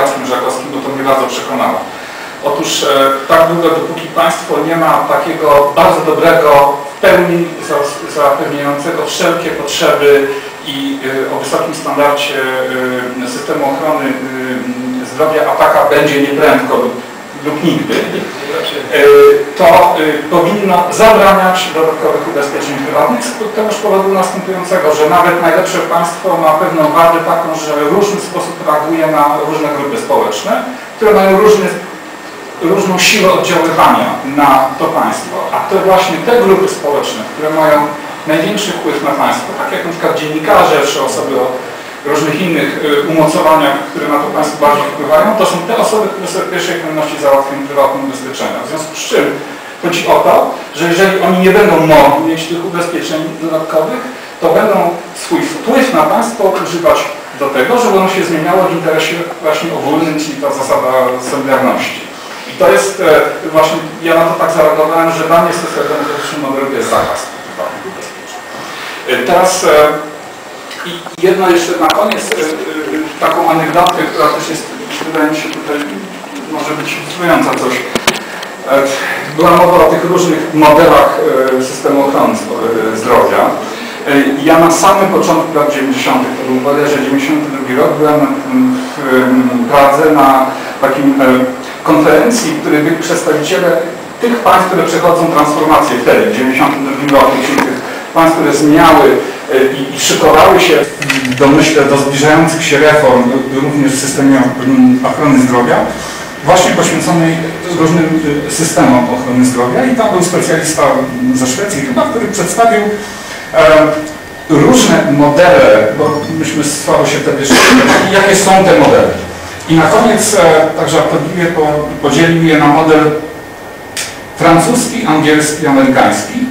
Jackiem Żakowskim, bo to mnie bardzo przekonało. Otóż e, tak długo, dopóki państwo nie ma takiego bardzo dobrego, w pełni za- zapewniającego wszelkie potrzeby i e, o wysokim standardzie e, systemu ochrony zdrowia, a taka będzie nieprędko lub, lub nigdy, e, to e, powinno zabraniać dodatkowych ubezpieczeń prywatnych z tegoż powodu następującego, że nawet najlepsze państwo ma pewną wadę taką, że w różny sposób reaguje na różne grupy społeczne, które mają różny różną siłę oddziaływania na to państwo, a to właśnie te grupy społeczne, które mają największy wpływ na państwo, tak jak przykład dziennikarze czy osoby o różnych innych y, umocowaniach, które na to państwo bardziej wpływają, to są te osoby, które sobie w pierwszej kolejności załatwią prywatne ubezpieczenia. W związku z czym chodzi o to, że jeżeli oni nie będą mogli mieć tych ubezpieczeń dodatkowych, to będą swój wpływ na państwo używać do tego, żeby ono się zmieniało w interesie właśnie ogólnym, czyli ta zasada solidarności. I to jest e, właśnie, ja na to tak zareagowałem, że dla mnie socjaldemokratycznym modelem jest zakaz prywatnych ubezpieczeń. E, Teraz e, i jedno jeszcze na koniec, e, e, taką anegdotę, która też jest, wydaje mi się tutaj, może być ilustrująca coś. E, Była mowa o tych różnych modelach systemu ochrony zdrowia. Ja na samym początku lat 90., to był bodajże 92 rok, byłem w em, Pradze na takim konferencji, w której byli przedstawiciele tych państw, które przechodzą transformację wtedy, w 92 roku, czyli tych państw, które zmieniały i, i szykowały się myślę, do zbliżających się reform również w systemie mm, ochrony zdrowia, właśnie poświęconej różnym y, systemom ochrony zdrowia i tam był specjalista ze Szwecji chyba, który przedstawił e, różne modele, bo myśmy słabo się wtedy jeszcze jakie są te modele. I na koniec e, tak żartobliwie po, podzielił je na model francuski, angielski, amerykański,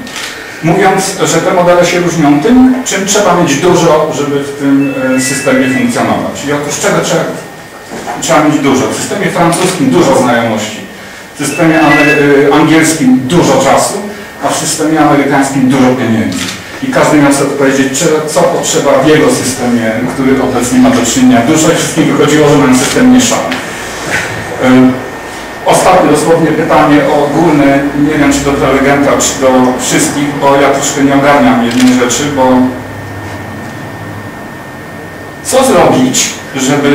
mówiąc, że te modele się różnią tym, czym trzeba mieć dużo, żeby w tym e, systemie funkcjonować. I otóż czego trzeba, trzeba mieć dużo? W systemie francuskim dużo znajomości, w systemie e, angielskim dużo czasu, a w systemie amerykańskim dużo pieniędzy. I każdy miał sobie powiedzieć, czy- co potrzeba w jego systemie, który obecnie ma do czynienia. Dużo i wszystkim wychodziło, że ten system mieszany. Ostatnie dosłownie pytanie ogólne, nie wiem czy do prelegenta, czy do wszystkich, bo ja troszkę nie ogarniam jednej rzeczy, bo co zrobić, żeby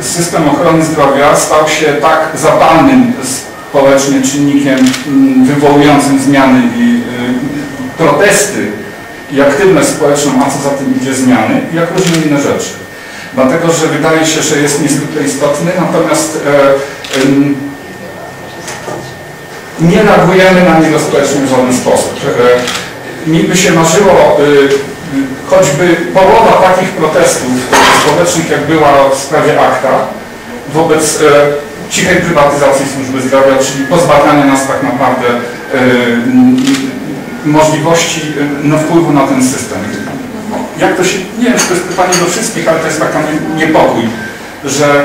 y, system ochrony zdrowia stał się tak zapalnym społecznie czynnikiem mm, wywołującym zmiany i y, protesty i aktywność społeczną, a co za tym idzie zmiany, jak różne inne rzeczy. Dlatego, że wydaje się, że jest niezwykle istotny, natomiast e, nie reagujemy na niego społecznie w żaden sposób. E, Mi by się marzyło, y, choćby połowa takich protestów społecznych, jak była w sprawie akta, wobec e, cichej prywatyzacji służby zdrowia, czyli pozbawiania nas tak naprawdę e, możliwości e, no, wpływu na ten system. Jak to się, nie wiem, czy to jest pytanie do wszystkich, ale to jest taki nie- niepokój, że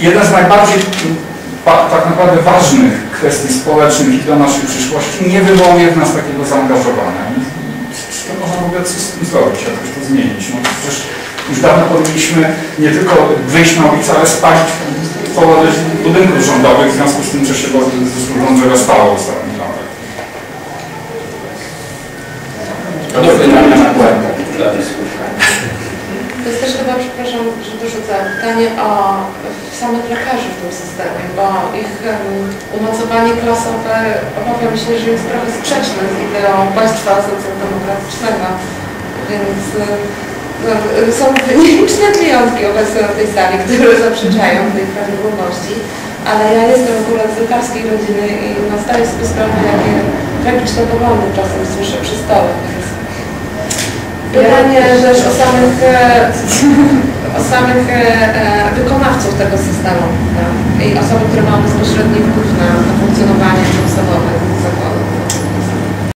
jeden z najbardziej tak naprawdę ważnych kwestii społecznych i dla naszej przyszłości nie wywołuje w nas takiego zaangażowania. I Czy to można w ogóle coś z tym zrobić, jakoś to zmienić? No przecież już dawno powinniśmy nie tylko wyjść na ulicę, ale spalić połowę budynków rządowych w związku z tym, co się zdrowia stało w ostatnich latach. Do pytania na błędy dla dyskusji. To jest też chyba, przepraszam, że dorzucę pytanie o samych lekarzy w tym systemie, bo ich umocowanie klasowe obawiam się, że jest trochę sprzeczne z ideą państwa socjaldemokratycznego. Więc no, są nieliczne wyjątki obecne na tej sali, które zaprzeczają tej prawidłowości, ale ja jestem akurat z lekarskiej rodziny i no, zdaję sobie sprawę, jakie tragiczne poglądy czasem słyszę przy stole. Więc Pytanie też o samych, e, o samych e, e, wykonawców tego systemu i osoby, które mają bezpośredni wpływ na, funkcjonowanie podstawowych zakładów.